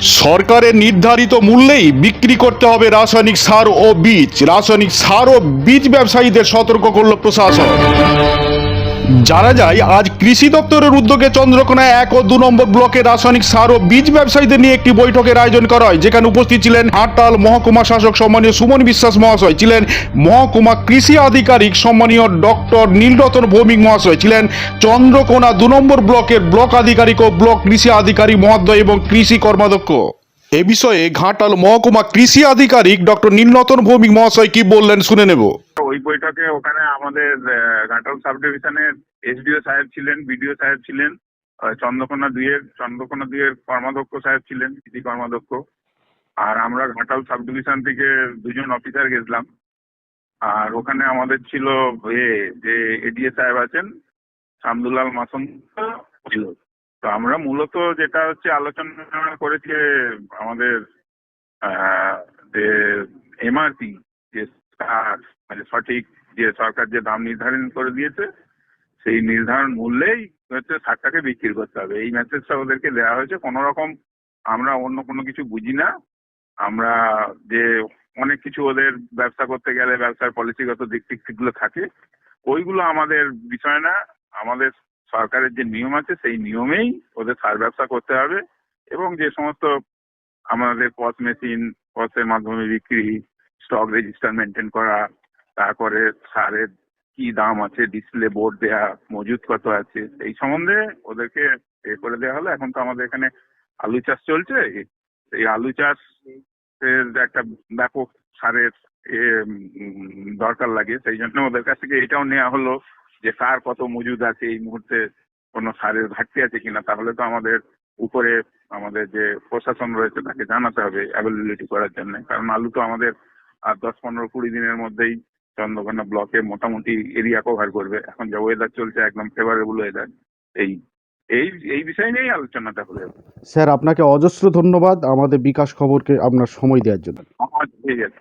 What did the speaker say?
সরকারের নির্ধারিত মূল্যেই বিক্রি করতে হবে রাসায়নিক সার ও বীজ। রাসায়নিক সার ও বীজ ব্যবসায়ীদের সতর্ক করল প্রশাসন। জানা যায়, আজ কৃষি দপ্তরের উদ্যোগে চন্দ্রকোনায় এক ও দু নম্বর ব্লকে রাসায়নিক সার ও বীজ ব্যবসায়ীদের নিয়ে একটি বৈঠকের আয়োজন করা হয়, যেখানে উপস্থিত ছিলেন হাটতাল মহকুমা শাসক সম্মানীয় সুমন বিশ্বাস মহাশয়, ছিলেন মহকুমা কৃষি আধিকারিক সম্মানীয় ডক্টর নীলরতন ভৌমিক মহাশয়, ছিলেন চন্দ্রকোনা দু নম্বর ব্লকের ব্লক আধিকারিক ও ব্লক কৃষি আধিকারিক মহোদয় এবং কৃষি কর্মাধ্যক্ষ। এ বিষয়ে ঘাটাল মহকুমা কৃষি আধিকারিক ডক্টর নীলরতন ভৌমিক মহাশয় কি বললেন শুনে নেব। ওই বৈঠকে ওখানে আমাদের ঘাটাল সাব ডিভিশনের এসডিও সাহেব ছিলেন, বিডিও সাহেব ছিলেন চন্দ্রকোনা দুইয়ের চন্দ্রকোনা দুইয়ের কর্মাধ্যক্ষ সাহেব ছিলেন, কৃষি কর্মাধ্যক্ষ। আর আমরা ঘাটাল সাব ডিভিশন থেকে দুজন অফিসার গেছিলাম। আর ওখানে আমাদের ছিল এ, যে এডিএ সাহেব আছেন, শামদুলাল মাসুম। ছিল তো আমরা মূলত যেটা হচ্ছে আলোচনা করেছি আমাদের যে এমআরপি, যে মানে সঠিক যে সরকার যে দাম নির্ধারণ করে দিয়েছে, সেই নির্ধারণ মূল্যেই হচ্ছে সারটাকে বিক্রি করতে হবে। এই মেসেজটা ওদেরকে দেওয়া হয়েছে। কোনো রকম আমরা অন্য কোনো কিছু বুঝি না। আমরা যে অনেক কিছু ওদের ব্যবসা করতে গেলে ব্যবসার পলিসিগত দিক টিকগুলো থাকে। ওইগুলো আমাদের বিষয় না। আমাদের সরকারের যে নিয়ম আছে, সেই নিয়মেই ওদের সার ব্যবসা করতে হবে এবং যে সমস্ত আমাদের পথ মেশিন পথের মাধ্যমে বিক্রি স্টক রেজিস্টার মেনটেন করা তারপরে সারের কি দাম আছে ডিসপ্লে বোর্ড দেয়া মজুদ কত আছে, এই সম্বন্ধে ওদেরকে এ করে দেওয়া হলো। এখন তো আমাদের এখানে আলু চাষ চলছে। এই আলু চাষ এর একটা ব্যাপক সারের দরকার লাগে। সেই জন্য ওদের কাছ থেকে এটাও নেওয়া হলো যে সার কত মজুদ আছে, এই মুহূর্তে কোনো সারের ঘাটতি আছে কিনা। তাহলে তো আমাদের উপরে আমাদের যে প্রশাসন রয়েছে তাকে জানাতে হবে অ্যাভেলেবিলিটি করার জন্য। কারণ আলু তো আমাদের আর দশ, পনেরো, কুড়ি দিনের মধ্যেই চন্দ্রকোনা ব্লকে মোটামুটি এরিয়া কভার করবে। এখন যা ওয়েদার চলছে একদম ফেভারেবল ওয়েদার এই এই এই বিষয় নিয়েই আলোচনাটা হলে। স্যার আপনাকে অজস্র ধন্যবাদ। আমাদের বিকাশ খবরকে আপনার সময় দেওয়ার জন্য। ঠিক আছে।